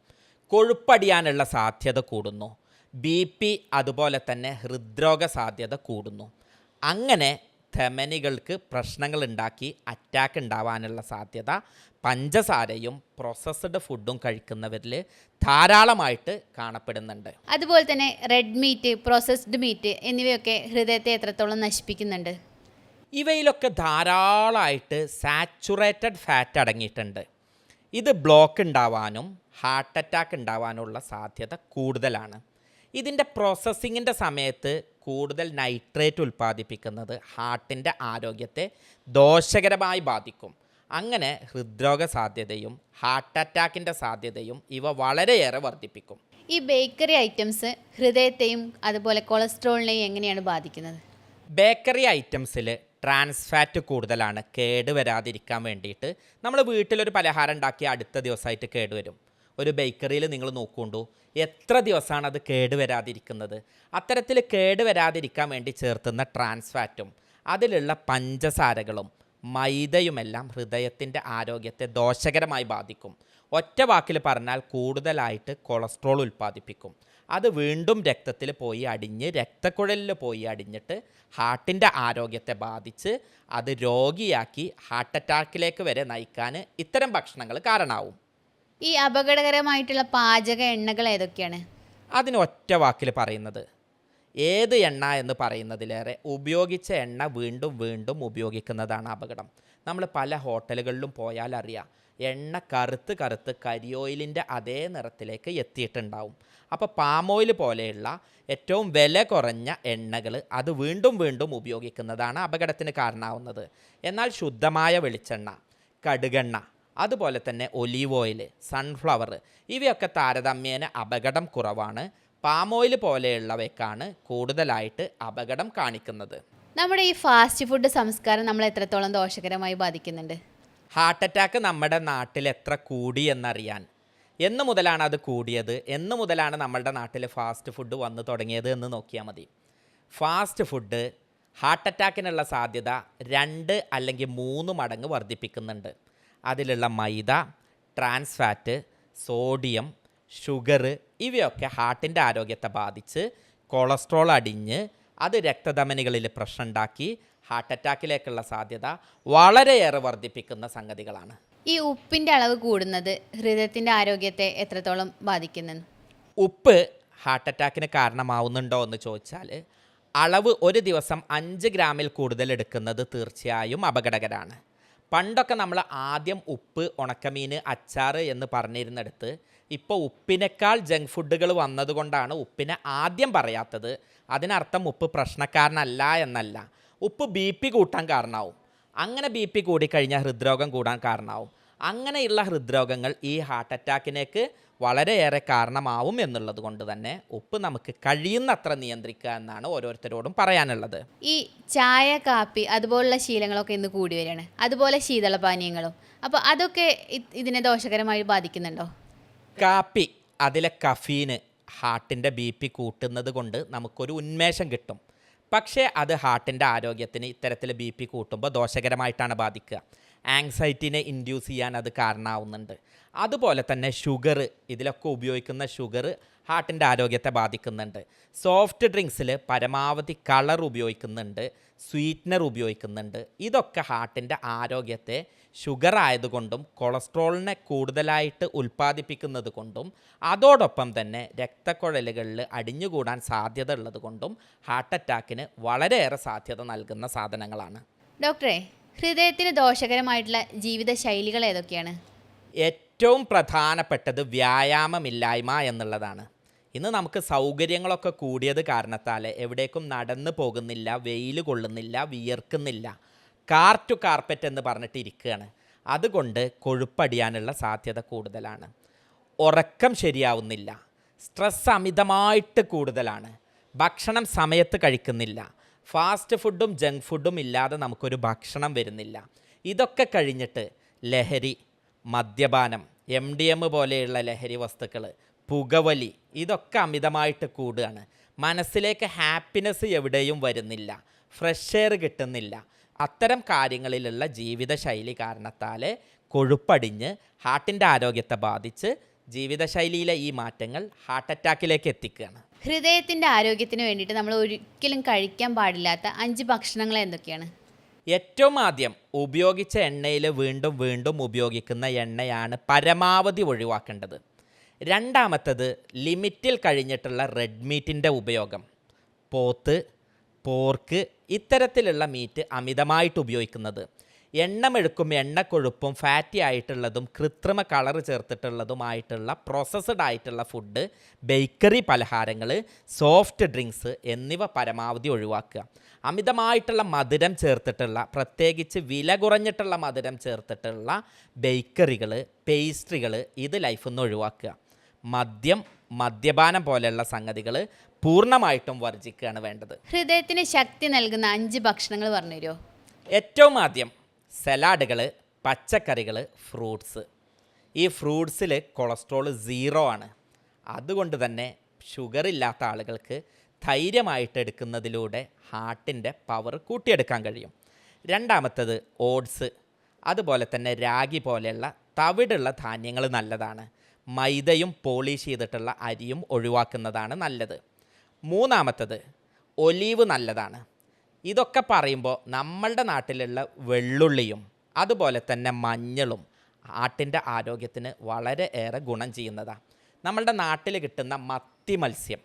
കൊഴുപ്പടിയാനുള്ള സാധ്യത കൂടുന്നു. ബി പി അതുപോലെ തന്നെ ഹൃദ്രോഗ സാധ്യത കൂടുന്നു. അങ്ങനെ ധമനികൾക്ക് പ്രശ്നങ്ങൾ ഉണ്ടാക്കി അറ്റാക്ക് ഉണ്ടാവാനുള്ള സാധ്യത പഞ്ചസാരയും പ്രോസസ്ഡ് ഫുഡും കഴിക്കുന്നവരിൽ ധാരാളമായിട്ട് കാണപ്പെടുന്നുണ്ട്. അതുപോലെ തന്നെ റെഡ് മീറ്റ് പ്രോസസ്ഡ് മീറ്റ് എന്നിവയൊക്കെ ഹൃദയത്തെ എത്രത്തോളം നശിപ്പിക്കുന്നുണ്ട്? ഇവയിലൊക്കെ ധാരാളമായിട്ട് സാച്ചുറേറ്റഡ് ഫാറ്റ് അടങ്ങിയിട്ടുണ്ട്. ഇത് ബ്ലോക്ക് ഉണ്ടാവാനും ഹാർട്ട് അറ്റാക്ക് ഉണ്ടാവാനുള്ള സാധ്യത കൂടുതലാണ്. ഇതിന്റെ പ്രോസസ്സിങ്ങിന്റെ സമയത്ത് കൂടുതൽ നൈട്രേറ്റ് ഉൽപ്പാദിപ്പിക്കുന്നത് ഹാർട്ടിന്റെ ആരോഗ്യത്തെ ദോഷകരമായി ബാധിക്കും. അങ്ങനെ ഹൃദ്രോഗ സാധ്യതയും ഹാർട്ട് അറ്റാക്കിന്റെ സാധ്യതയും ഇവ വളരെയേറെ വർദ്ധിപ്പിക്കും. ഈ ബേക്കറി ഐറ്റംസ് ഹൃദയത്തെയും അതുപോലെ കൊളസ്ട്രോളിനെയും എങ്ങനെയാണ് ബാധിക്കുന്നത്? ബേക്കറി ഐറ്റംസിൽ ട്രാൻസ് ഫാറ്റ് കൂടുതലാണ് കേട് വരാതിരിക്കാൻ വേണ്ടിയിട്ട്. നമ്മൾ വീട്ടിലൊരു പലഹാരം ഉണ്ടാക്കി അടുത്ത ദിവസമായിട്ട് കേടുവരും. ഒരു ബേക്കറിയിൽ നിങ്ങൾ നോക്കുകൊണ്ടു എത്ര ദിവസമാണ് അത് കേട് വരാതിരിക്കുന്നത്? അത്തരത്തിൽ കേട് വരാതിരിക്കാൻ വേണ്ടി ചേർത്തുന്ന ട്രാൻസ്ഫാറ്റും അതിലുള്ള പഞ്ചസാരകളും മൈദയുമെല്ലാം ഹൃദയത്തിന്റെ ആരോഗ്യത്തെ ദോഷകരമായി ബാധിക്കും. ഒറ്റ വാക്കിൽ പറഞ്ഞാൽ കൂടുതലായിട്ട് കൊളസ്ട്രോൾ ഉൽപ്പാദിപ്പിക്കും. അത് വീണ്ടും രക്തത്തിൽ പോയി അടിഞ്ഞ് രക്തക്കുഴലിൽ പോയി അടിഞ്ഞിട്ട് ഹാർട്ടിന്റെ ആരോഗ്യത്തെ ബാധിച്ച് അത് രോഗിയാക്കി ഹാർട്ട് അറ്റാക്കിലേക്ക് വരെ നയിക്കാൻ ഇത്തരം ഭക്ഷണങ്ങൾ കാരണമാവും. ഈ അപകടകരമായിട്ടുള്ള പാചക എണ്ണകൾ ഏതൊക്കെയാണ്? അതിന് ഒറ്റ വാക്കിൽ പറയുന്നത്. ഏത് എണ്ണ എന്ന് പറയുന്നതിലേറെ ഉപയോഗിച്ച എണ്ണ വീണ്ടും വീണ്ടും ഉപയോഗിക്കുന്നതാണ് അപകടം. നമ്മൾ പല ഹോട്ടലുകളിലും പോയാൽ അറിയാം എണ്ണ കറുത്ത് കറുത്ത് കരിയോയിലിന്റെ അതേ നിറത്തിലേക്ക് എത്തിയിട്ടുണ്ടാവും. അപ്പോൾ പാം ഓയിൽ പോലെയുള്ള ഏറ്റവും വില കുറഞ്ഞ എണ്ണകൾ അത് വീണ്ടും വീണ്ടും ഉപയോഗിക്കുന്നതാണ് അപകടത്തിന് കാരണമാവുന്നത്. എന്നാൽ ശുദ്ധമായ വെളിച്ചെണ്ണ കടുകെണ്ണ അതുപോലെ തന്നെ ഒലീവ് ഓയിൽ സൺഫ്ലവർ ഇവയൊക്കെ താരതമ്യേന അപകടം കുറവാണ്. പാം ഓയിൽ പോലെയുള്ളവയ്ക്കാണ് കൂടുതലായിട്ട് അപകടം കാണിക്കുന്നത്. നമ്മുടെ ഈ ഫാസ്റ്റ് ഫുഡ് സംസ്കാരം നമ്മൾ എത്രത്തോളം ദോഷകരമായി ബാധിക്കുന്നുണ്ട്? ഹാർട്ട് അറ്റാക്ക് നമ്മുടെ നാട്ടിൽ എത്ര കൂടി എന്നറിയാൻ. എന്ന് മുതലാണ് അത് കൂടിയത്. എന്ന് മുതലാണ് നമ്മളുടെ നാട്ടിൽ ഫാസ്റ്റ് ഫുഡ് വന്നു തുടങ്ങിയത് എന്ന് നോക്കിയാൽ മതി. ഫാസ്റ്റ് ഫുഡ് ഹാർട്ട് അറ്റാക്കിനുള്ള സാധ്യത രണ്ട് അല്ലെങ്കിൽ മൂന്ന് മടങ്ങ് വർദ്ധിപ്പിക്കുന്നുണ്ട്. അതിലുള്ള മൈദ ട്രാൻസ് ഫാറ്റ് സോഡിയം ഷുഗർ ഇവയൊക്കെ ഹാർട്ടിന്റെ ആരോഗ്യത്തെ ബാധിച്ച് കൊളസ്ട്രോൾ അടിഞ്ഞ് അത് രക്തധമനികളിൽ പ്രശ്നമുണ്ടാക്കി ഹാർട്ട് അറ്റാക്കിലേക്കുള്ള സാധ്യത വളരെയേറെ വർദ്ധിപ്പിക്കുന്ന സംഗതികളാണ്. ഈ ഉപ്പിന്റെ അളവ് കൂടുന്നത് ഹൃദയത്തിന്റെ ആരോഗ്യത്തെ എത്രത്തോളം ബാധിക്കുന്നു ഉപ്പ് ഹാർട്ട് അറ്റാക്കിന് കാരണമാവുന്നുണ്ടോ എന്ന് ചോദിച്ചാൽ അളവ് ഒരു ദിവസം അഞ്ച് ഗ്രാമിൽ കൂടുതൽ എടുക്കുന്നത് തീർച്ചയായും അപകടകരമാണ്. പണ്ടൊക്കെ നമ്മൾ ആദ്യം ഉപ്പ് ഉണക്കമീൻ അച്ചാർ എന്ന് പറഞ്ഞിരുന്നിടത്ത് ഇപ്പോൾ ഉപ്പിനേക്കാൾ ജങ്ക് ഫുഡുകൾ വന്നതുകൊണ്ടാണ് ഉപ്പിനെ ആദ്യം പറയാത്തത്. അതിനർത്ഥം ഉപ്പ് പ്രശ്നക്കാരനല്ല എന്നല്ല. ഉപ്പ് ബി പി കൂട്ടാൻ കാരണമാവും അങ്ങനെ ബി പി കൂടിക്കഴിഞ്ഞാൽ ഹൃദ്രോഗം കൂടാൻ കാരണമാവും അങ്ങനെയുള്ള ഹൃദ്രോഗങ്ങൾ ഈ ഹാർട്ട് അറ്റാക്കിനേക്ക് വളരെയേറെ കാരണമാവും എന്നുള്ളത് കൊണ്ട് തന്നെ ഉപ്പ് നമുക്ക് കഴിയുന്നത്ര നിയന്ത്രിക്കുക എന്നാണ് ഓരോരുത്തരോടും പറയാനുള്ളത്. ഈ ചായ കാപ്പി അതുപോലുള്ള ശീലങ്ങളൊക്കെ ഇന്ന് കൂടി വരികയാണ്. അതുപോലെ ശീതളപാനീയങ്ങളും അപ്പോൾ അതൊക്കെ ഇതിനെ ദോഷകരമായി ബാധിക്കുന്നുണ്ടോ? കാപ്പി അതിലെ കഫീന് ഹാർട്ടിന്റെ ബി പി കൂട്ടുന്നത് കൊണ്ട് നമുക്കൊരു ഉന്മേഷം കിട്ടും. പക്ഷേ അത് ഹാർട്ടിന്റെ ആരോഗ്യത്തിന് ഇത്തരത്തിൽ ബി പി കൂട്ടുമ്പോൾ ദോഷകരമായിട്ടാണ് ബാധിക്കുക. ആങ്സൈറ്റിനെ ഇൻഡ്യൂസ് ചെയ്യാൻ അത് കാരണമാവുന്നുണ്ട് അതുപോലെ തന്നെ ഷുഗർ ഇതിലൊക്കെ ഉപയോഗിക്കുന്ന ഷുഗർ ഹാർട്ടിന്റെ ആരോഗ്യത്തെ ബാധിക്കുന്നുണ്ട്. സോഫ്റ്റ് ഡ്രിങ്ക്സിൽ പരമാവധി കളർ ഉപയോഗിക്കുന്നുണ്ട് സ്വീറ്റ്നർ ഉപയോഗിക്കുന്നുണ്ട്. ഇതൊക്കെ ഹാർട്ടിന്റെ ആരോഗ്യത്തെ ഷുഗർ ആയതുകൊണ്ടും കൊളസ്ട്രോളിനെ കൂടുതലായിട്ട് ഉൽപ്പാദിപ്പിക്കുന്നത് കൊണ്ടും അതോടൊപ്പം തന്നെ രക്തക്കുഴലുകളിൽ അടിഞ്ഞുകൂടാൻ സാധ്യത ഉള്ളത് കൊണ്ടും ഹാർട്ട് അറ്റാക്കിന് വളരെയേറെ സാധ്യത നൽകുന്ന സാധനങ്ങളാണ്. ഡോക്ടറെ ഹൃദയത്തിന് ദോഷകരമായിട്ടുള്ള ജീവിത ശൈലികൾ ഏതൊക്കെയാണ്? ഏറ്റവും പ്രധാനപ്പെട്ടത് വ്യായാമമില്ലായ്മ എന്നുള്ളതാണ്. ഇന്ന് നമുക്ക് സൗകര്യങ്ങളൊക്കെ കൂടിയത് കാരണത്താൽ എവിടേക്കും നടന്നു പോകുന്നില്ല വെയിൽ കൊള്ളുന്നില്ല വിയർക്കുന്നില്ല കാർ ടു കാർപ്പറ്റ് എന്ന് പറഞ്ഞിട്ട് ഇരിക്കുകയാണ്. അതുകൊണ്ട് കൊഴുപ്പടിയാനുള്ള സാധ്യത കൂടുതലാണ്. ഉറക്കം ശരിയാവുന്നില്ല. സ്ട്രെസ് അമിതമായിട്ട് കൂടുതലാണ്. ഭക്ഷണം സമയത്ത് കഴിക്കുന്നില്ല. ഫാസ്റ്റ് ഫുഡും ജങ്ക് ഫുഡും ഇല്ലാതെ നമുക്കൊരു ഭക്ഷണം വരുന്നില്ല. ഇതൊക്കെ കഴിഞ്ഞിട്ട് ലഹരി മദ്യപാനം എം ഡി എം പോലെയുള്ള ലഹരി വസ്തുക്കൾ പുകവലി ഇതൊക്കെ അമിതമായിട്ട് കൂടുകയാണ്. മനസ്സിലേക്ക് ഹാപ്പിനെസ് എവിടെയും വരുന്നില്ല. ഫ്രഷ് എയർ കിട്ടുന്നില്ല. അത്തരം കാര്യങ്ങളിലുള്ള ജീവിതശൈലി കാരണത്താൽ കൊഴുപ്പടിഞ്ഞ് ഹാർട്ടിന്റെ ആരോഗ്യത്തെ ബാധിച്ച് ജീവിതശൈലിയിലെ ഈ മാറ്റങ്ങൾ ഹാർട്ട് അറ്റാക്കിലേക്ക് എത്തിക്കുകയാണ്. ഹൃദയത്തിന്റെ ആരോഗ്യത്തിന് വേണ്ടിയിട്ട് നമ്മൾ ഒരിക്കലും കഴിക്കാൻ പാടില്ലാത്ത അഞ്ച് ഭക്ഷണങ്ങൾ എന്തൊക്കെയാണ്? ഏറ്റവും ആദ്യം ഉപയോഗിച്ച എണ്ണയിൽ വീണ്ടും വീണ്ടും ഉപയോഗിക്കുന്ന എണ്ണയാണ് പരമാവധി ഒഴിവാക്കേണ്ടത്. രണ്ടാമത്തത് ലിമിറ്റിൽ കഴിഞ്ഞിട്ടുള്ള റെഡ് മീറ്റിന്റെ ഉപയോഗം. പോത്ത് പോർക്ക് ഇത്തരത്തിലുള്ള മീറ്റ് അമിതമായിട്ട് ഉപയോഗിക്കുന്നത്. എണ്ണമെഴുക്കും എണ്ണക്കൊഴുപ്പും ഫാറ്റി ആയിട്ടുള്ളതും കൃത്രിമ കളർ ചേർത്തിട്ടുള്ളതുമായിട്ടുള്ള പ്രോസസ്ഡ് ആയിട്ടുള്ള ഫുഡ് ബേക്കറി പലഹാരങ്ങൾ സോഫ്റ്റ് ഡ്രിങ്ക്സ് എന്നിവ പരമാവധി ഒഴിവാക്കുക. അമിതമായിട്ടുള്ള മധുരം ചേർത്തിട്ടുള്ള പ്രത്യേകിച്ച് വില കുറഞ്ഞിട്ടുള്ള മധുരം ചേർത്തിട്ടുള്ള ബേക്കറികൾ പേസ്ട്രികൾ ഇത് ലൈഫിൽ നിന്ന് ഒഴിവാക്കുക. മദ്യം മദ്യപാനം പോലെയുള്ള സംഗതികൾ പൂർണമായിട്ടും വർജിക്കുകയാണ് വേണ്ടത്. ഹൃദയത്തിന് ശക്തി നൽകുന്ന അഞ്ച് ഭക്ഷണങ്ങൾ പറഞ്ഞു തരുമോ ഏറ്റവും ആദ്യം സലാഡുകൾ പച്ചക്കറികൾ ഫ്രൂട്ട്സ്. ഈ ഫ്രൂട്ട്സിൽ കൊളസ്ട്രോൾ സീറോ ആണ്. അതുകൊണ്ട് തന്നെ ഷുഗർ ഇല്ലാത്ത ആളുകൾക്ക് ധൈര്യമായിട്ട് എടുക്കുന്നതിലൂടെ ഹാർട്ടിന്റെ പവർ കൂട്ടിയെടുക്കാൻ കഴിയും. രണ്ടാമത്തത് ഓട്സ്. അതുപോലെ തന്നെ രാഗി പോലെയുള്ള തവിടുള്ള ധാന്യങ്ങൾ നല്ലതാണ്. മൈദയും പോളിഷ് ചെയ്തിട്ടുള്ള അരിയും ഒഴിവാക്കുന്നതാണ് നല്ലത്. മൂന്നാമത്തത് ഒലീവ് നല്ലതാണ്. ഇതൊക്കെ പറയുമ്പോൾ നമ്മളുടെ നാട്ടിലുള്ള വെള്ളുള്ളിയും അതുപോലെ തന്നെ മഞ്ഞളും ആട്ടിന്റെ ആരോഗ്യത്തിന് വളരെ ഏറെ ഗുണം ചെയ്യുന്നതാണ് നമ്മളുടെ നാട്ടിൽ കിട്ടുന്ന മത്തി മത്സ്യം.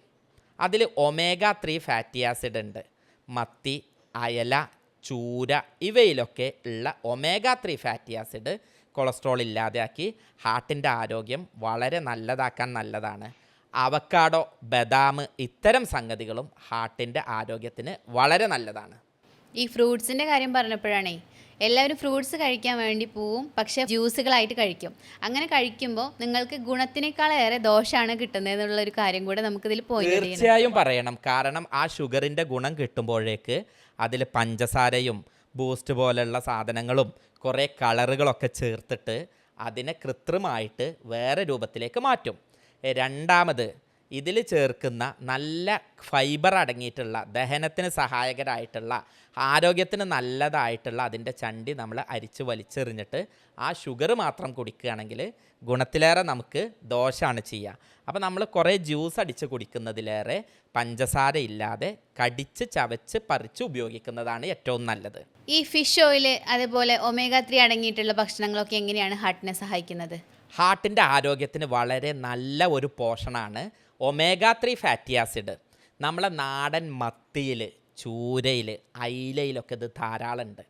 അതിൽ ഒമേഗ ത്രീ ഫാറ്റി ആസിഡ് ഉണ്ട്. മത്തി അയല ചൂര ഇവയിലൊക്കെ ഉള്ള omega three fatty acid cholesterol ഇല്ലാതെയാക്കി ഹാർട്ടിന്റെ ആരോഗ്യം വളരെ നല്ലതാക്കാൻ നല്ലതാണ്. അവക്കാഡോ ബദാം ഇത്തരം സംഗതികളും ഹാർട്ടിന്റെ ആരോഗ്യത്തിന് വളരെ നല്ലതാണ്. ഈ ഫ്രൂട്ട്സിന്റെ കാര്യം പറഞ്ഞപ്പോഴാണേ എല്ലാവരും ഫ്രൂട്ട്സ് കഴിക്കാൻ വേണ്ടി പോവും പക്ഷേ ജ്യൂസുകളായിട്ട് കഴിക്കും. അങ്ങനെ കഴിക്കുമ്പോൾ നിങ്ങൾക്ക് ഗുണത്തിനേക്കാളേറെ ദോഷമാണ് കിട്ടുന്നത് എന്നുള്ള ഒരു കാര്യം കൂടെ നമുക്കിതിൽ പോയി തീർച്ചയായും പറയണം. കാരണം ആ ഷുഗറിന്റെ ഗുണം കിട്ടുമ്പോഴേക്ക് അതിൽ പഞ്ചസാരയും ബൂസ്റ്റ് പോലെയുള്ള സാധനങ്ങളും കുറേ കളറുകളൊക്കെ ചേർത്തിട്ട് അതിനെ കൃത്രിമമായിട്ട് വേറെ രൂപത്തിലേക്ക് മാറ്റും. രണ്ടാമത് ഇതിൽ ചേർക്കുന്ന നല്ല ഫൈബർ അടങ്ങിയിട്ടുള്ള ദഹനത്തിന് സഹായകരായിട്ടുള്ള ആരോഗ്യത്തിന് നല്ലതായിട്ടുള്ള അതിന്റെ ചണ്ടി നമ്മൾ അരിച്ച് വലിച്ചെറിഞ്ഞിട്ട് ആ ഷുഗർ മാത്രം കുടിക്കുകയാണെങ്കിൽ ഗുണത്തിലേറെ നമുക്ക് ദോഷമാണ് ചെയ്യുക. അപ്പോൾ നമ്മൾ കുറേ ജ്യൂസ് അടിച്ച് കുടിക്കുന്നതിലേറെ പഞ്ചസാര ഇല്ലാതെ കടിച്ച് ചവച്ച് പറിച്ച് ഉപയോഗിക്കുന്നതാണ് ഏറ്റവും നല്ലത്. ഈ ഫിഷ് ഓയിൽ അതുപോലെ ഒമേഗ ത്രീ അടങ്ങിയിട്ടുള്ള ഭക്ഷണങ്ങളൊക്കെ എങ്ങനെയാണ് ഹാർട്ടിനെ സഹായിക്കുന്നത്? ഹാർട്ടിന്റെ ആരോഗ്യത്തിന് വളരെ നല്ല ഒരു പോഷണാണ്. Omega three fatty acid. നമ്മളെ നാടൻ മത്തിയിൽ ചൂരയിൽ അയിലയിലൊക്കെ ഇത് ധാരാളമുണ്ട്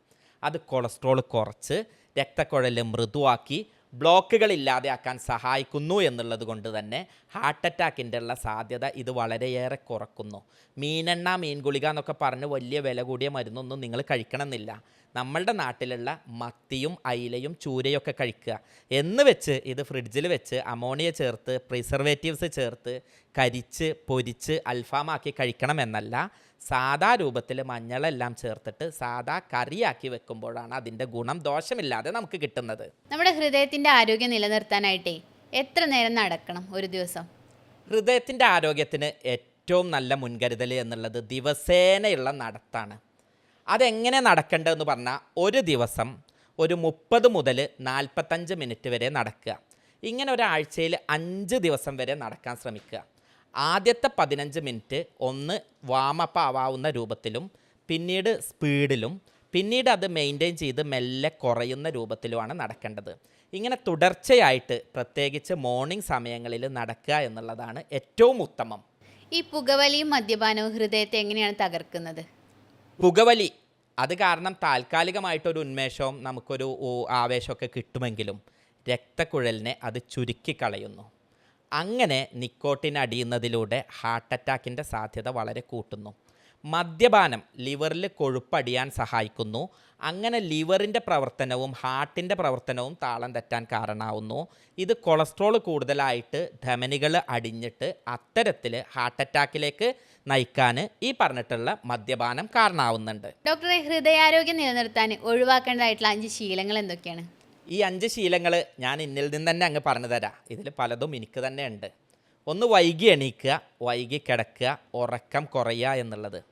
അത് കൊളസ്ട്രോൾ കുറച്ച് രക്തക്കുഴൽ മൃദുവാക്കി ബ്ലോക്കുകൾ ഇല്ലാതെയാക്കാൻ സഹായിക്കുന്നു എന്നുള്ളത് കൊണ്ട് തന്നെ ഹാർട്ട് അറ്റാക്കിന്റെ ഉള്ള സാധ്യത ഇത് വളരെയേറെ കുറക്കുന്നു. മീനെണ്ണ മീൻ ഗുളിക എന്നൊക്കെ പറഞ്ഞ് വലിയ വില കൂടിയ മരുന്നൊന്നും നിങ്ങൾ കഴിക്കണമെന്നില്ല. നമ്മളുടെ നാട്ടിലുള്ള മത്തിയും അയിലയും ചൂരയൊക്കെ കഴിക്കുക. എന്ന് വെച്ച് ഇത് ഫ്രിഡ്ജിൽ വെച്ച് അമോണിയ ചേർത്ത് പ്രിസർവേറ്റീവ്സ് ചേർത്ത് കരിച്ച് പൊരിച്ച് അൽഫാമാക്കി കഴിക്കണമെന്നല്ല. സാധാ രൂപത്തിൽ മഞ്ഞളെല്ലാം ചേർത്തിട്ട് സാധാ കറിയാക്കി വെക്കുമ്പോഴാണ് അതിന്റെ ഗുണം ദോഷമില്ലാതെ നമുക്ക് കിട്ടുന്നത്. നമ്മുടെ ഹൃദയത്തിന്റെ ആരോഗ്യം നിലനിർത്താനായിട്ടേ എത്ര നേരം നടക്കണം ഒരു ദിവസം? ഹൃദയത്തിന്റെ ആരോഗ്യത്തിന് ഏറ്റവും നല്ല മുൻകരുതൽ എന്നുള്ളത് ദിവസേനയുള്ള നടത്താണ്. അതെങ്ങനെ നടക്കേണ്ടതെന്ന് പറഞ്ഞാൽ ഒരു ദിവസം ഒരു മുപ്പത് മുതൽ നാൽപ്പത്തഞ്ച് മിനിറ്റ് വരെ നടക്കുക. ഇങ്ങനെ ഒരാഴ്ചയിൽ അഞ്ച് ദിവസം വരെ നടക്കാൻ ശ്രമിക്കുക. ആദ്യത്തെ പതിനഞ്ച് മിനിറ്റ് ഒന്ന് വാമപ്പ് ആവാവുന്ന രൂപത്തിലും പിന്നീട് സ്പീഡിലും പിന്നീട് അത് മെയിന്റെയിൻ ചെയ്ത് മെല്ലെ കുറയുന്ന രൂപത്തിലുമാണ് നടക്കേണ്ടത്. ഇങ്ങനെ തുടർച്ചയായിട്ട് പ്രത്യേകിച്ച് മോർണിംഗ് സമയങ്ങളിൽ നടക്കുക എന്നുള്ളതാണ് ഏറ്റവും ഉത്തമം. ഈ പുകവലിയും മദ്യപാനവും ഹൃദയത്തെ എങ്ങനെയാണ് തകർക്കുന്നത്? പുകവലി അത് കാരണം താൽക്കാലികമായിട്ടൊരു ഉന്മേഷവും നമുക്കൊരു ആവേശമൊക്കെ കിട്ടുമെങ്കിലും രക്തക്കുഴലിനെ അത് ചുരുക്കിക്കളയുന്നു അങ്ങനെ നിക്കോട്ടിൻ അടിയുന്നതിലൂടെ ഹാർട്ട് അറ്റാക്കിന്റെ സാധ്യത വളരെ കൂട്ടുന്നു. മദ്യപാനം ലിവറിൽ കൊഴുപ്പടിയാൻ സഹായിക്കുന്നു. അങ്ങനെ ലിവറിന്റെ പ്രവർത്തനവും ഹാർട്ടിന്റെ പ്രവർത്തനവും താളം തെറ്റാൻ കാരണമാവുന്നു. ഇത് കൊളസ്ട്രോൾ കൂടുതലായിട്ട് ധമനികൾ അടിഞ്ഞിട്ട് അത്തരത്തിൽ ഹാർട്ട് അറ്റാക്കിലേക്ക് നയിക്കാൻ ഈ പറഞ്ഞിട്ടുള്ള മദ്യപാനം കാരണമാവുന്നുണ്ട്. ഡോക്ടറെ ഹൃദയാരോഗ്യം നിലനിർത്താൻ ഒഴിവാക്കേണ്ടതായിട്ടുള്ള അഞ്ച് ശീലങ്ങൾ എന്തൊക്കെയാണ്? ഈ അഞ്ച് ശീലങ്ങൾ ഞാൻ ഇന്നിൽ നിന്ന് തന്നെ അങ്ങ് പറഞ്ഞു തരാം. ഇതിൽ പലതും എനിക്ക് തന്നെ ഉണ്ട്. ഒന്ന് വൈകി എണീക്കുക വൈകി കിടക്കുക ഉറക്കം കുറയുക എന്നുള്ളത്.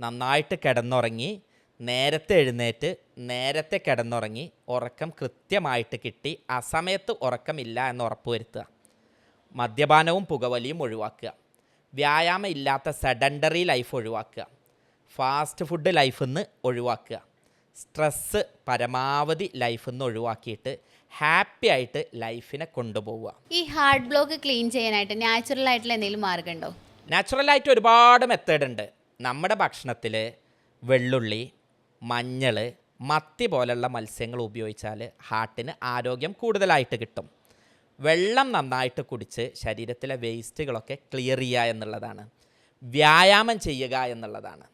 നന്നായിട്ട് കിടന്നുറങ്ങി നേരത്തെ എഴുന്നേറ്റ് നേരത്തെ കിടന്നുറങ്ങി ഉറക്കം കൃത്യമായിട്ട് കിട്ടി അസമയത്ത് ഉറക്കമില്ല എന്ന് ഉറപ്പുവരുത്തുക മദ്യപാനവും പുകവലിയും ഒഴിവാക്കുക. വ്യായാമം ഇല്ലാത്ത സെഡൻഡറി ലൈഫ് ഒഴിവാക്കുക. ഫാസ്റ്റ് ഫുഡ് ലൈഫിൽ നിന്ന് ഒഴിവാക്കുക. സ്ട്രെസ്സ് പരമാവധി ലൈഫിൽ നിന്ന് ഒഴിവാക്കിയിട്ട് ഹാപ്പി ആയിട്ട് ലൈഫിനെ കൊണ്ടുപോവുക. ഈ ഹാർട്ട് ബ്ലോക്ക് ക്ലീൻ ചെയ്യാനായിട്ട് നാച്ചുറൽ ആയിട്ടുള്ള എന്തെങ്കിലും മാർഗമുണ്ടോ നാച്ചുറലായിട്ട് ഒരുപാട് മെത്തേഡ് ഉണ്ട്. നമ്മുടെ ഭക്ഷണത്തിൽ വെള്ളുള്ളി മഞ്ഞൾ മത്തി പോലുള്ള മത്സ്യങ്ങൾ ഉപയോഗിച്ചാൽ ഹാർട്ടിന് ആരോഗ്യം കൂടുതലായിട്ട് കിട്ടും. വെള്ളം നന്നായിട്ട് കുടിച്ച് ശരീരത്തിലെ വേസ്റ്റുകളൊക്കെ ക്ലിയർ ചെയ്യുക എന്നുള്ളതാണ്. വ്യായാമം ചെയ്യുക എന്നുള്ളതാണ്.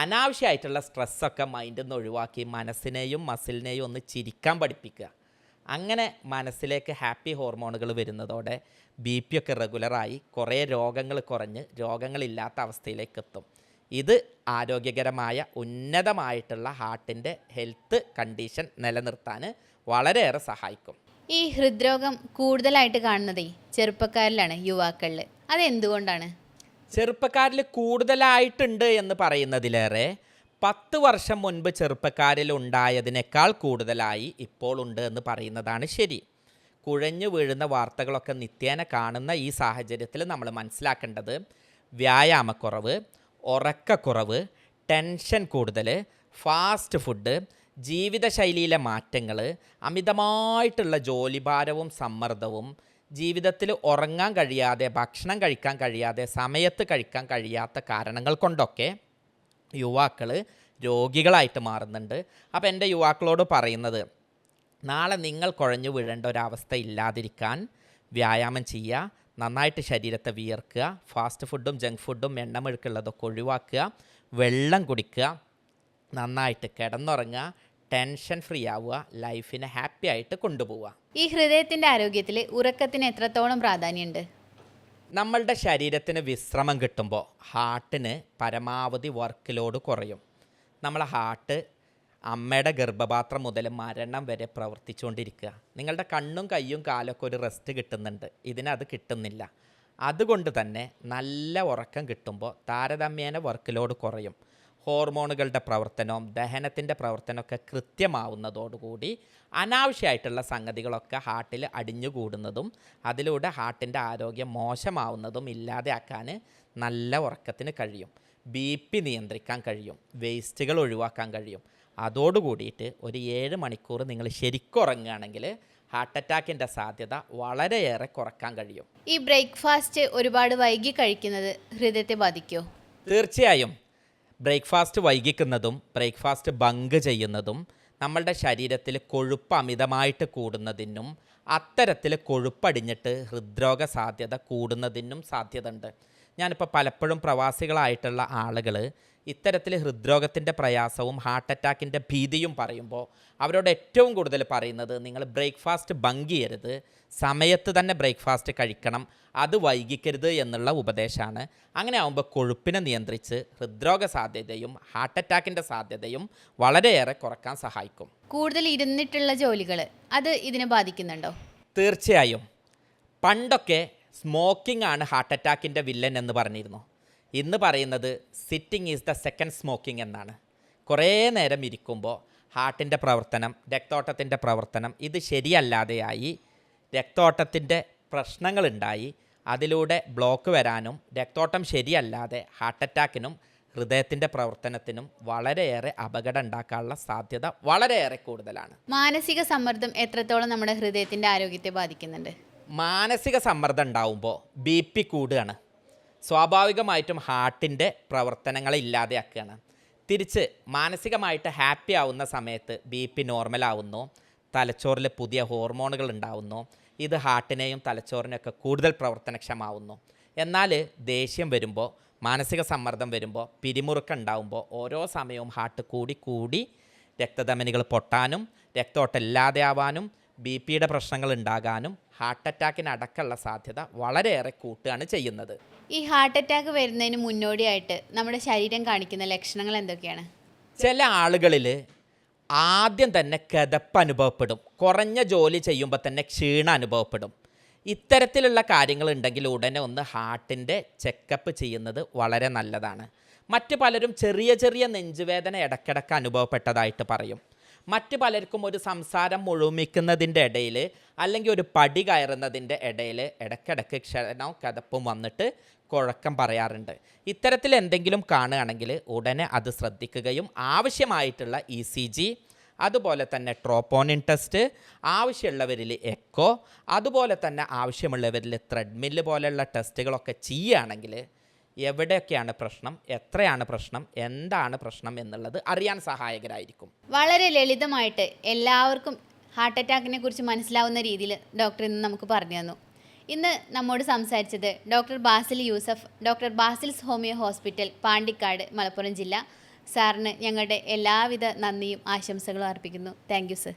അനാവശ്യമായിട്ടുള്ള സ്ട്രെസ്സൊക്കെ മൈൻഡിൽ നിന്ന് ഒഴിവാക്കി മനസ്സിനെയും മസിലിനെയും ഒന്ന് ചിരിക്കാൻ പഠിപ്പിക്കുക. അങ്ങനെ മനസ്സിലേക്ക് ഹാപ്പി ഹോർമോണുകൾ വരുന്നതോടെ ബി പി ഒക്കെ റെഗുലറായി കുറേ രോഗങ്ങൾ കുറഞ്ഞ് രോഗങ്ങളില്ലാത്ത അവസ്ഥയിലേക്ക് എത്തും. ഇത് ആരോഗ്യകരമായ ഉന്നതമായിട്ടുള്ള ഹാർട്ടിന്റെ ഹെൽത്ത് കണ്ടീഷൻ നിലനിർത്താൻ വളരെയേറെ സഹായിക്കും. ഈ ഹൃദ്രോഗം കൂടുതലായിട്ട് കാണുന്നതേ ചെറുപ്പക്കാരിലാണ് യുവാക്കളിൽ അതെന്തുകൊണ്ടാണ്? ചെറുപ്പക്കാരിൽ കൂടുതലായിട്ടുണ്ട് എന്ന് പറയുന്നതിലേറെ പത്ത് വർഷം മുൻപ് ചെറുപ്പക്കാരിൽ ഉണ്ടായതിനേക്കാൾ കൂടുതലായി ഇപ്പോൾ ഉണ്ട് എന്ന് പറയുന്നതാണ് ശരി. കുഴഞ്ഞു വീഴുന്ന വാർത്തകളൊക്കെ നിത്യേന കാണുന്ന ഈ സാഹചര്യത്തിൽ നമ്മൾ മനസ്സിലാക്കേണ്ടത് വ്യായാമക്കുറവ് ഉറക്കക്കുറവ് ടെൻഷൻ കൂടുതൽ ഫാസ്റ്റ് ഫുഡ് ജീവിതശൈലിയിലെ മാറ്റങ്ങൾ അമിതമായിട്ടുള്ള ജോലിഭാരവും സമ്മർദ്ദവും ജീവിതത്തിൽ ഉറങ്ങാൻ കഴിയാതെ ഭക്ഷണം കഴിക്കാൻ കഴിയാതെ സമയത്ത് കഴിക്കാൻ കഴിയാത്ത കാരണങ്ങൾ കൊണ്ടൊക്കെ യുവാക്കൾ രോഗികളായിട്ട് മാറുന്നുണ്ട്. അപ്പോൾ എന്റെ യുവാക്കളോട് പറയുന്നത് നാളെ നിങ്ങൾ കുഴഞ്ഞു വീഴേണ്ട ഒരവസ്ഥ ഇല്ലാതിരിക്കാൻ വ്യായാമം ചെയ്യുക നന്നായിട്ട് ശരീരത്തെ വിയർക്കുക ഫാസ്റ്റ് ഫുഡും ജങ്ക് ഫുഡും എണ്ണമെഴുക്കുള്ളതൊക്കെ ഒഴിവാക്കുക വെള്ളം കുടിക്കുക നന്നായിട്ട് കിടന്നുറങ്ങുക ടെൻഷൻ ഫ്രീ ആവുക ലൈഫിനെ ഹാപ്പി ആയിട്ട് കൊണ്ടുപോവുക. ഈ ഹൃദയത്തിന്റെ ആരോഗ്യത്തിൽ ഉറക്കത്തിന് എത്രത്തോളം പ്രാധാന്യമുണ്ട്? നമ്മളുടെ ശരീരത്തിന് വിശ്രമം കിട്ടുമ്പോൾ ഹാർട്ടിന് പരമാവധി വർക്ക് ലോഡ് കുറയും. നമ്മളെ ഹാർട്ട് അമ്മയുടെ ഗർഭപാത്രം മുതൽ മരണം വരെ പ്രവർത്തിച്ചുകൊണ്ടിരിക്കുക. നിങ്ങളുടെ കണ്ണും കയ്യും കാലൊക്കെ ഒരു റെസ്റ്റ് കിട്ടുന്നുണ്ട്. ഇതിനത് കിട്ടുന്നില്ല. അതുകൊണ്ട് തന്നെ നല്ല ഉറക്കം കിട്ടുമ്പോൾ താരതമ്യേന വർക്ക് ലോഡ് കുറയും. ഹോർമോണുകളുടെ പ്രവർത്തനവും ദഹനത്തിന്റെ പ്രവർത്തനമൊക്കെ കൃത്യമാവുന്നതോടുകൂടി അനാവശ്യമായിട്ടുള്ള സംഗതികളൊക്കെ ഹാർട്ടിൽ അടിഞ്ഞുകൂടുന്നതും അതിലൂടെ ഹാർട്ടിന്റെ ആരോഗ്യം മോശമാവുന്നതും ഇല്ലാതെയാക്കാൻ നല്ല ഉറക്കത്തിന് കഴിയും. ബി പി നിയന്ത്രിക്കാൻ കഴിയും. വേസ്റ്റുകൾ ഒഴിവാക്കാൻ കഴിയും. അതോടുകൂടിയിട്ട് ഒരു ഏഴ് മണിക്കൂർ നിങ്ങൾ ശരിക്കും ഉറങ്ങുകയാണെങ്കിൽ ഹാർട്ട് അറ്റാക്കിന്റെ സാധ്യത വളരെയേറെ കുറയ്ക്കാൻ കഴിയും. ഈ ബ്രേക്ക്ഫാസ്റ്റ് ഒരുപാട് വൈകി കഴിക്കുന്നത് ഹൃദയത്തെ ബാധിക്കുമോ? തീർച്ചയായും. ബ്രേക്ക്ഫാസ്റ്റ് വൈകിക്കുന്നതും ബ്രേക്ക്ഫാസ്റ്റ് ബങ്ക് ചെയ്യുന്നതും നമ്മളുടെ ശരീരത്തിൽ കൊഴുപ്പ് അമിതമായിട്ട് കൂടുന്നതിനും അത്തരത്തിൽ കൊഴുപ്പടിഞ്ഞിട്ട് ഹൃദ്രോഗ സാധ്യത കൂടുന്നതിനും സാധ്യതയുണ്ട്. ഞാനിപ്പോൾ പലപ്പോഴും പ്രവാസികളായിട്ടുള്ള ആളുകൾ ഇത്തരത്തിൽ ഹൃദ്രോഗത്തിന്റെ പ്രയാസവും ഹാർട്ട് അറ്റാക്കിന്റെ ഭീതിയും പറയുമ്പോൾ അവരോട് ഏറ്റവും കൂടുതൽ പറയുന്നത് നിങ്ങൾ ബ്രേക്ക്ഫാസ്റ്റ് ബങ്ക് ചെയ്യരുത് സമയത്ത് തന്നെ ബ്രേക്ക്ഫാസ്റ്റ് കഴിക്കണം അത് വൈകിക്കരുത് എന്നുള്ള ഉപദേശമാണ്. അങ്ങനെ ആകുമ്പോൾ കൊഴുപ്പിനെ നിയന്ത്രിച്ച് ഹൃദ്രോഗ സാധ്യതയും ഹാർട്ട് അറ്റാക്കിന്റെ സാധ്യതയും വളരെയേറെ കുറയ്ക്കാൻ സഹായിക്കും. കൂടുതൽ ഇരുന്നിട്ടുള്ള ജോലികൾ അത് ഇതിനെ ബാധിക്കുന്നുണ്ടോ? തീർച്ചയായും. പണ്ടൊക്കെ സ്മോക്കിംഗ് ആണ് ഹാർട്ട് അറ്റാക്കിന്റെ വില്ലൻ എന്ന് പറഞ്ഞിരുന്നു. ഇന്ന് പറയുന്നത് sitting is the second smoking എന്നാണ്. കുറേ നേരം ഇരിക്കുമ്പോൾ ഹാർട്ടിന്റെ പ്രവർത്തനം രക്തോട്ടത്തിന്റെ പ്രവർത്തനം ഇത് ശരിയല്ലാതെയായി രക്തോട്ടത്തിന്റെ പ്രശ്നങ്ങളുണ്ടായി. അതിലൂടെ ബ്ലോക്ക് വരാനും രക്തോട്ടം ശരിയല്ലാതെ ഹാർട്ട് അറ്റാക്കിനും ഹൃദയത്തിന്റെ പ്രവർത്തനത്തിനും വളരെയേറെ അപകടം ഉണ്ടാക്കാനുള്ള സാധ്യത വളരെയേറെ കൂടുതലാണ്. മാനസിക സമ്മർദ്ദം എത്രത്തോളം നമ്മുടെ ഹൃദയത്തിന്റെ ആരോഗ്യത്തെ ബാധിക്കുന്നുണ്ട്? മാനസിക സമ്മർദ്ദം ഉണ്ടാവുമ്പോൾ ബി പി കൂടുകയാണ്. സ്വാഭാവികമായിട്ടും ഹാർട്ടിന്റെ പ്രവർത്തനങ്ങളെ ഇല്ലാതെയാക്കുകയാണ്. തിരിച്ച് മാനസികമായിട്ട് ഹാപ്പി ആവുന്ന സമയത്ത് ബി പി നോർമലാവുന്നു തലച്ചോറിൽ പുതിയ ഹോർമോണുകൾ ഉണ്ടാവുന്നു ഇത് ഹാർട്ടിനെയും തലച്ചോറിനെയൊക്കെ കൂടുതൽ പ്രവർത്തനക്ഷമാവുന്നു എന്നാൽ ദേഷ്യം വരുമ്പോൾ മാനസിക സമ്മർദ്ദം വരുമ്പോൾ പിരിമുറുക്കം ഉണ്ടാവുമ്പോൾ ഓരോ സമയവും ഹാർട്ട് കൂടി കൂടി രക്തധമനികൾ പൊട്ടാനും രക്തോട്ടം ഇല്ലാതെയാവാനും ബി പിയുടെ പ്രശ്നങ്ങൾ ഉണ്ടാകാനും ഹാർട്ട് അറ്റാക്കിന് അടക്കമുള്ള സാധ്യത വളരെയേറെ കൂട്ടുകയാണ് ചെയ്യുന്നത്. ഈ ഹാർട്ട് അറ്റാക്ക് വരുന്നതിന് മുന്നോടിയായിട്ട് നമ്മുടെ ശരീരം കാണിക്കുന്ന ലക്ഷണങ്ങൾ എന്തൊക്കെയാണ്? ചില ആളുകളിൽ ആദ്യം തന്നെ കിതപ്പ് അനുഭവപ്പെടും. കുറഞ്ഞ ജോലി ചെയ്യുമ്പോൾ തന്നെ ക്ഷീണം അനുഭവപ്പെടും. ഇത്തരത്തിലുള്ള കാര്യങ്ങൾ ഉണ്ടെങ്കിൽ ഉടനെ ഒന്ന് ഹാർട്ടിന്റെ ചെക്കപ്പ് ചെയ്യുന്നത് വളരെ നല്ലതാണ്. മറ്റു പലരും ചെറിയ ചെറിയ നെഞ്ചുവേദന ഇടക്കിടക്ക് അനുഭവപ്പെട്ടതായിട്ട് പറയും. മറ്റ് പലർക്കും ഒരു സംസാരം മുഴുമിക്കുന്നതിന്റെ ഇടയിൽ അല്ലെങ്കിൽ ഒരു പടി കയറുന്നതിന്റെ ഇടയിൽ ഇടയ്ക്കിടയ്ക്ക് ക്ഷണവും കഥപ്പും വന്നിട്ട് കുഴക്കം പറയാറുണ്ട്. ഇത്തരത്തിൽ എന്തെങ്കിലും കാണുകയാണെങ്കിൽ ഉടനെ അത് ശ്രദ്ധിക്കുകയും ആവശ്യമായിട്ടുള്ള ഇ സി ജി അതുപോലെ തന്നെ ട്രോപ്പോണിൻ ടെസ്റ്റ് ആവശ്യമുള്ളവരിൽ എക്കോ അതുപോലെ തന്നെ ആവശ്യമുള്ളവരിൽ ത്രെഡ്മില്ല് പോലെയുള്ള ടെസ്റ്റുകളൊക്കെ ചെയ്യുകയാണെങ്കിൽ എവിടെയൊക്കെയാണ് പ്രശ്നം എത്രയാണ് പ്രശ്നം എന്താണ് പ്രശ്നം എന്നുള്ളത് അറിയാൻ സഹായകരായിരിക്കും. വളരെ ലളിതമായിട്ട് എല്ലാവർക്കും ഹാർട്ട് അറ്റാക്കിനെ കുറിച്ച് മനസ്സിലാവുന്ന രീതിയിൽ ഡോക്ടർ ഇന്ന് നമുക്ക് പറഞ്ഞു തന്നു. ഇന്ന് നമ്മോട് സംസാരിച്ചത് doctor Basil Yusuf doctor Basil's homeo hospital Pandikkad Malappuram ജില്ല. സാറിന് ഞങ്ങളുടെ എല്ലാവിധ നന്ദിയും ആശംസകളും അർപ്പിക്കുന്നു. Thank you sir.